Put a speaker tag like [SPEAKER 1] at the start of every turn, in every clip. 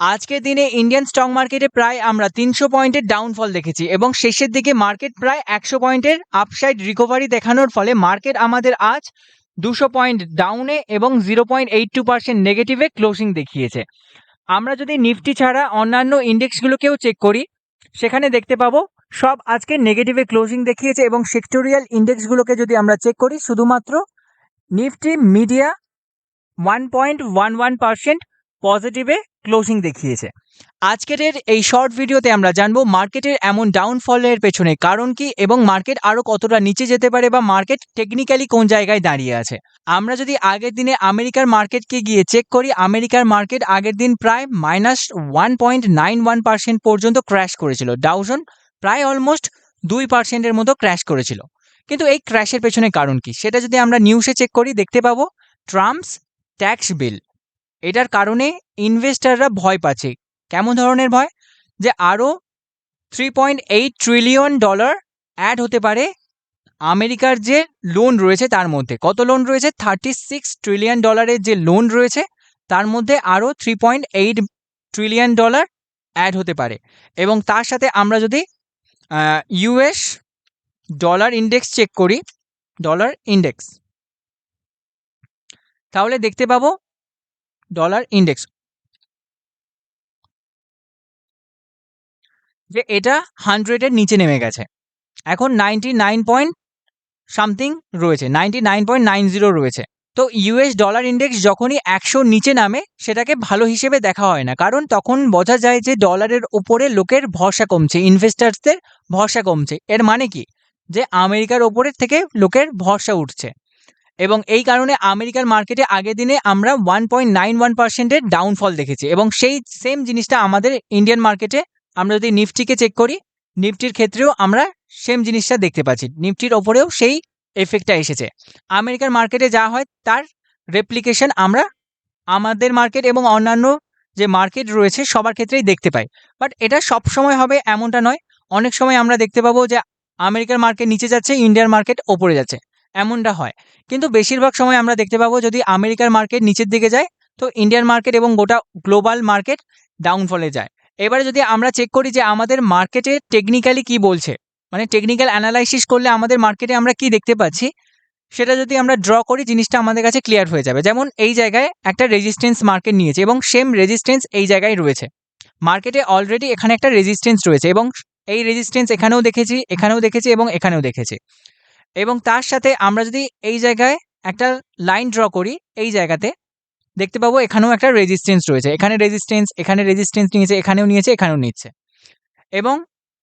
[SPEAKER 1] আজকের দিনে Indian stock মার্কেটে প্রায় আমরা তিনশো পয়েন্টের ডাউনফল দেখেছি এবং শেষের দিকে মার্কেট প্রায় একশো পয়েন্টের আপসাইড রিকভারি দেখানোর ফলে মার্কেট আমাদের আজ দুশো পয়েন্ট ডাউনে এবং zero point eight two percent নেগেটিভে closing দেখিয়েছে। আমরা যদি নিফটি ছাড়া অন্যান্য ইন্ডেক্সগুলোকেও চেক করি, সেখানে দেখতে পাবো সব আজকে নেগেটিভে ক্লোজিং দেখিয়েছে এবং সেক্টোরিয়াল ইন্ডেক্সগুলোকে যদি আমরা চেক করি, শুধুমাত্র Nifty media one point one one percent পজিটিভে closing দেখিয়েছে। আজকের এই শর্ট ভিডিওতে আমরা জানব মার্কেটের এমন ডাউনফলের পেছনে কারণ কি এবং মার্কেট আরও কতটা নিচে যেতে পারে বা মার্কেট টেকনিক্যালি কোন জায়গায় দাঁড়িয়ে আছে। আমরা যদি আগের দিনে আমেরিকার মার্কেটকে গিয়ে চেক করি, আমেরিকার মার্কেট আগের দিন প্রায় minus one point nine one percent পর্যন্ত ক্র্যাশ করেছিল। ডাউজন প্রায় অলমোস্ট দুই পার্সেন্টের মতো ক্র্যাশ করেছিল। কিন্তু এই ক্র্যাশের পেছনে কারণ কি? সেটা যদি আমরা নিউজে চেক করি, দেখতে পাবো ট্রাম্পস ট্যাক্স বিল এটার কারণে ইনভেস্টাররা ভয় পাচ্ছে। কেমন ধরনের ভয়? যে আরও three point eight trillion dollar add হতে পারে আমেরিকার যে লোন রয়েছে তার মধ্যে। কত লোন রয়েছে? থার্টি সিক্স ট্রিলিয়ন ডলারের যে লোন রয়েছে তার মধ্যে আরও three point eight trillion dollar add হতে পারে। এবং তার সাথে আমরা যদি ইউএস ডলার ইন্ডেক্স চেক করি ডলার ইন্ডেক্স তাহলে দেখতে পাবো ডলার ইন্ডেক্স যে এটা হান্ড্রেডের নিচে নেমে গেছে। এখন নাইনটি নাইন পয়েন্ট সামথিং রয়েছে ninety nine point nine zero রয়েছে। তো ইউএস ডলার ইন্ডেক্স যখনই একশোর নিচে নামে, সেটাকে ভালো হিসেবে দেখা হয় না। কারণ তখন বোঝা যায় যে ডলারের ওপরে লোকের ভরসা কমছে ইনভেস্টার্সদের ভরসা কমছে। এর মানে কি? যে আমেরিকার ওপরের থেকে লোকের ভরসা উঠছে। এবং এই কারণে আমেরিকার মার্কেটে আগের দিনে আমরা ওয়ান পয়েন্ট নাইন ওয়ান পার্সেন্টের ডাউনফল দেখেছি এবং সেই সেম জিনিসটা আমাদের ইন্ডিয়ান মার্কেটে আমরা যদি নিফটিকে চেক করি, নিফটির ক্ষেত্রেও আমরা সেম জিনিসটা দেখতে পাচ্ছি। নিফটির ওপরেও সেই এফেক্টটা এসেছে। আমেরিকার মার্কেটে যা হয় তার রেপ্লিকেশন আমরা আমাদের মার্কেট এবং অন্যান্য যে মার্কেট রয়েছে সবার ক্ষেত্রেই দেখতে পাই। বাট এটা সব সময় হবে এমনটা নয়। অনেক সময় আমরা দেখতে পাবো যে আমেরিকার মার্কেট নিচে যাচ্ছে ইন্ডিয়ার মার্কেট ওপরে যাচ্ছে। এমনটা হয়। কিন্তু বেশিরভাগ সময় আমরা দেখতে পাবো যদি আমেরিকার মার্কেট নিচের দিকে যায়, তো ইন্ডিয়ান মার্কেট এবং গোটা গ্লোবাল মার্কেট ডাউনফলে যায়। এবারে যদি আমরা চেক করি যে আমাদের মার্কেটে টেকনিক্যালি কি বলছে মানে টেকনিক্যাল অ্যানালাইসিস করলে আমাদের মার্কেটে আমরা কি দেখতে পাচ্ছি, সেটা যদি আমরা ড্র করি জিনিসটা আমাদের কাছে ক্লিয়ার হয়ে যাবে। যেমন এই জায়গায় একটা রেজিস্ট্যান্স মার্কেট নিয়েছে এবং সেম রেজিস্ট্যান্স এই জায়গায় রয়েছে। মার্কেটে অলরেডি এখানে একটা রেজিস্ট্যান্স রয়েছে এবং এই রেজিস্ট্যান্স এখানেও দেখেছি এখানেও দেখেছি এবং এখানেও দেখেছি। এবং তার সাথে আমরা যদি এই জায়গায় একটা লাইন ড্র করি, এই জায়গাতে দেখতে পাবো এখানেও একটা রেজিস্ট্যান্স রয়েছে। এখানে রেজিস্ট্যান্স এখানে রেজিস্ট্যান্স নিয়েছে, এখানেও নিয়েছে, এখানেও নিচ্ছে। এবং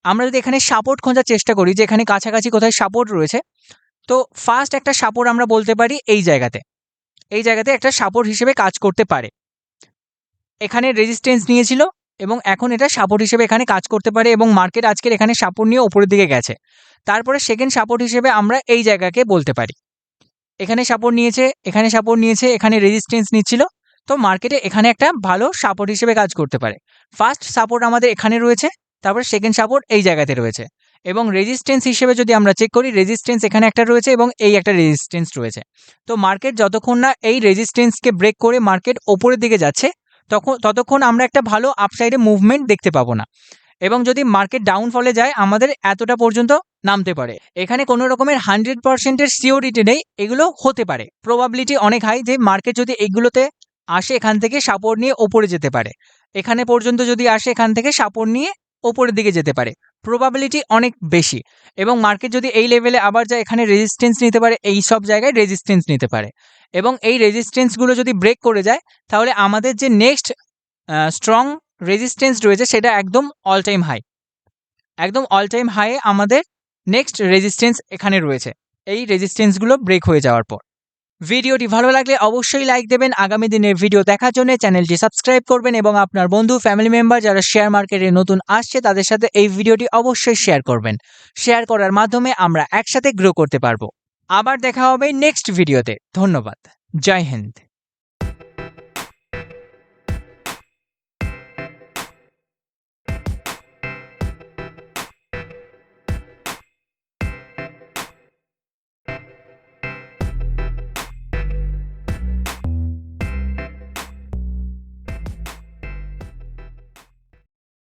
[SPEAKER 1] আমরা যদি এখানে সাপোর্ট খোঁজার চেষ্টা করি যে এখানে কাছাকাছি কোথায় সাপোর্ট রয়েছে, তো ফার্স্ট একটা সাপোর্ট আমরা বলতে পারি এই জায়গাতে। এই জায়গাতে একটা সাপোর্ট হিসেবে কাজ করতে পারে। এখানে রেজিস্ট্যান্স নিয়েছিল এবং এখন এটা সাপোর্ট হিসেবে এখানে কাজ করতে পারে এবং মার্কেট আজকের এখানে সাপোর্ট নিয়ে ওপরের দিকে গেছে। তারপরে সেকেন্ড সাপোর্ট হিসেবে আমরা এই জায়গাকে বলতে পারি। এখানে সাপোর্ট নিয়েছে, এখানে সাপোর্ট নিয়েছে, এখানে রেজিস্ট্যান্স নিচ্ছিল। তো মার্কেটে এখানে একটা ভালো সাপোর্ট হিসেবে কাজ করতে পারে। ফার্স্ট সাপোর্ট আমাদের এখানে রয়েছে, তারপরে সেকেন্ড সাপোর্ট এই জায়গাতে রয়েছে। এবং রেজিস্ট্যান্স হিসেবে যদি আমরা চেক করি রেজিস্ট্যান্স এখানে একটা রয়েছে এবং এই একটা রেজিস্ট্যান্স রয়েছে। তো মার্কেট যতক্ষণ না এই রেজিস্ট্যান্সকে ব্রেক করে মার্কেট ওপরের দিকে যাচ্ছে, তখন, ততক্ষণ আমরা একটা ভালো আপসাইডে মুভমেন্ট দেখতে পাবো না। এবং যদি মার্কেট ডাউনফলে যায়, আমাদের এতটা পর্যন্ত নামতে পারে। এখানে কোনো রকমের হান্ড্রেড পার্সেন্টের সিওরিটি নেই, এগুলো হতে পারে। প্রবাবিলিটি অনেক হাই যে মার্কেট যদি এগুলোতে আসে এখান থেকে সাপোর্ট নিয়ে ওপরে যেতে পারে। এখানে পর্যন্ত যদি আসে এখান থেকে সাপোর্ট নিয়ে ওপরের দিকে যেতে পারে। প্রবাবিলিটি অনেক বেশি এবং মার্কেট যদি এই লেভেলে আবার যায়, এখানে রেজিস্ট্যান্স নিতে পারে, এই সব জায়গায় রেজিস্ট্যান্স নিতে পারে। এবং এই রেজিস্ট্যান্সগুলো যদি ব্রেক করে যায়, তাহলে আমাদের যে নেক্সট স্ট্রং রেজিস্ট্যান্স রয়েছে সেটা একদম অল টাইম হাই একদম অল টাইম হাইয়ে আমাদের নেক্সট রেজিস্ট্যান্স এখানে রয়েছে। এই রেজিস্ট্যান্সগুলো ব্রেক হয়ে যাওয়ার পর। ভিডিওটি ভালো লাগলে অবশ্যই লাইক দেবেন। আগামী দিনের ভিডিও দেখার জন্য চ্যানেলটি সাবস্ক্রাইব করবেন এবং আপনার বন্ধু ফ্যামিলি মেম্বার যারা শেয়ার মার্কেটে নতুন আসছে, তাদের সাথে এই ভিডিওটি অবশ্যই শেয়ার করবেন। শেয়ার করার মাধ্যমে আমরা একসাথে গ্রো করতে পারব। আবার দেখা হবে নেক্সট ভিডিওতে ধন্যবাদ। জয় হিন্দ।